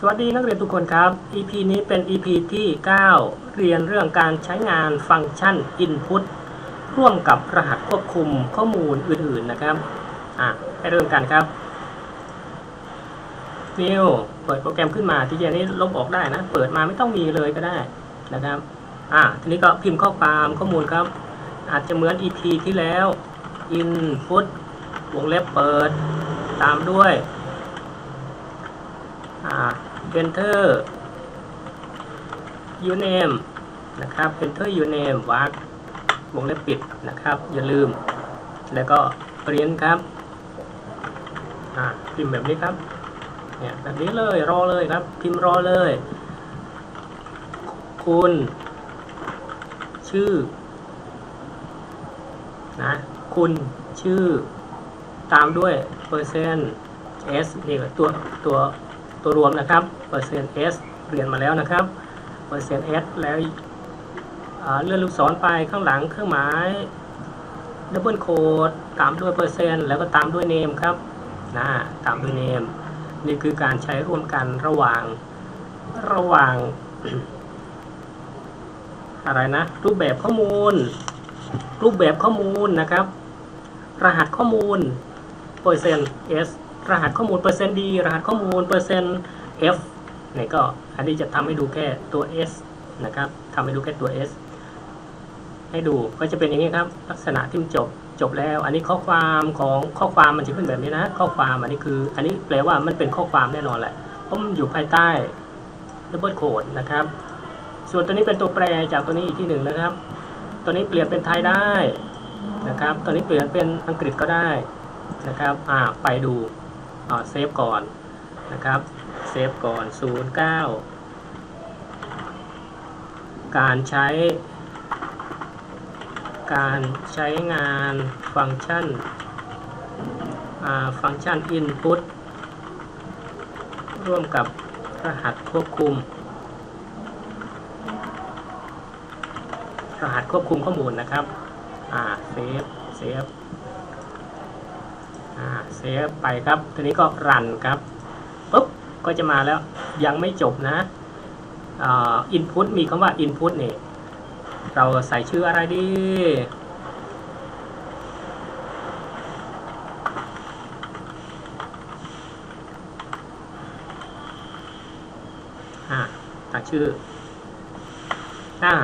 สวัสดีนักเรียนทุกคนครับ EP นี้เป็น EP ที่ 9 เรียนเรื่องการใช้งานฟังก์ชัน Input ร่วมกับรหัสควบคุมข้อมูลอื่นๆนะครับ อะให้เริ่มกันครับนิวเปิดโปรแกรมขึ้นมาที่เจนี้ลบออกได้นะ เปิดมาไม่ต้องมีเลยก็ได้นะครับ อะทีนี้ก็พิมพ์ข้อความข้อมูลครับ อาจจะเหมือน EP ที่แล้ว Input วงเล็บเปิด ตามด้วย enter your name นะครับ enter your name วรรควงเล็บปิดนะครับ อย่าลืม แล้วก็เรียนครับอ่าพิมพ์แบบนี้ครับเนี่ยแบบนี้เลยรอเลยครับ พิมพ์รอเลย คุณ ชื่อนะคุณชื่อตามด้วยเปอร์เซ็นต์ s นี่ตัวตัว ตัวรวมนะครับเปอร์เซ็นต์ s เรียนมาแล้วนะครับเปอร์เซ็นต์ s แล้วเลื่อนลูกศรไปข้างหลังเครื่องหมายดับเบิลโคดตามด้วยเปอร์เซ็นต์แล้วก็ตามด้วยเนมครับนะตามด้วยเนมนี่คือการใช้ร่วมกันระหว่างระหว่าง อะไรนะ รูปแบบข้อมูล รูปแบบข้อมูลนะครับ รหัสข้อมูลเปอร์เซ็นต์ s รหัสข้อมูลเปอร์เซ็นต์ d รหัสข้อมูลเปอร์เซ็นต์ f เนี่ยก็อันนี้จะทำให้ดูแค่ตัว s นะครับทำให้ดูแค่ตัว s ให้ดูก็จะเป็นอย่างนี้ครับลักษณะที่มันจบจบแล้ว อันนี้ข้อความของข้อความมันจะเป็นแบบนี้นะ ข้อความอันนี้คือ อันนี้แปลว่ามันเป็นข้อความแน่นอนแหละเพราะมันอยู่ภายใต้ double code นะครับ ส่วนตัวนี้เป็นตัวแปรจากตัวนี้อีกที่หนึ่งนะครับ ตัวนี้เปลี่ยนเป็นไทยได้นะครับ ตัวนี้เปลี่ยนเป็นอังกฤษก็ได้นะครับ อ่า ไปดู เซฟก่อนนะครับ เซฟก่อน 09 การใช้ การใช้งานฟังก์ชันฟังก์ชัน input ร่วมกับรหัสควบคุม รหัสควบคุมข้อมูลนะครับ อ่า เซฟ เซฟ เซฟไปครับทีนี้ก็รันครับปุ๊บก็จะมาแล้วยังไม่จบนะอ่า input มีคำว่า input นี่เราใส่ชื่ออะไรดี อ่าตั้งชื่อ อ่า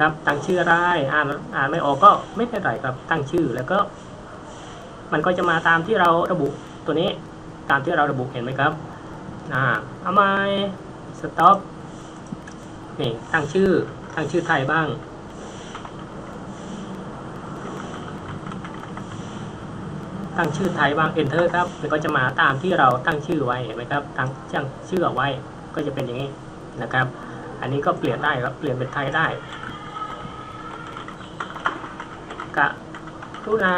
ครับ ตั้งชื่ออะไรอ่านอ่านไม่ออกก็ไม่เป็นไรครับ ตั้งชื่อแล้วก็ มันก็จะมาตามที่เราระบุตัวนี้ตามที่เราระบุเห็นไหมครับอ่าเอาไมสต็อปนี่ตั้งชื่อตั้งชื่อไทยบ้างตั้งชื่อไทยบ้าง enter ครับมันก็จะมาตามที่เราตั้งชื่อไว้เห็นไหมครับตั้งตั้งชื่อเอาไว้ก็จะเป็นอย่างนี้นะครับ อันนี้ก็เปลี่ยนได้ครับเปลี่ยนเป็นไทยได้ กะรุณา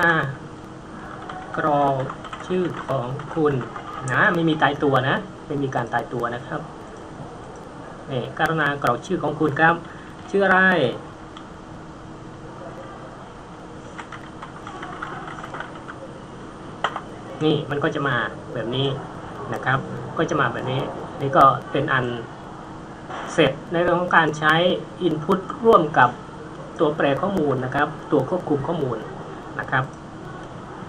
กรองชื่อของคุณนะไม่มีตายตัวนะ ไม่มีการตายตัวนะครับนี่กรุณากรอกชื่อของคุณครับ ชื่ออะไรนี่มันก็จะมาแบบนี้นะครับ ก็จะมาแบบนี้ นี่ก็เป็นอันเสร็จในเรื่องของการใช้ Input ร่วมกับ ตัวแปรข้อมูลนะครับ ตัวควบคุมข้อมูลนะครับ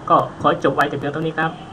ก็ขอจบไว้แต่เพียงเท่านี้ครับ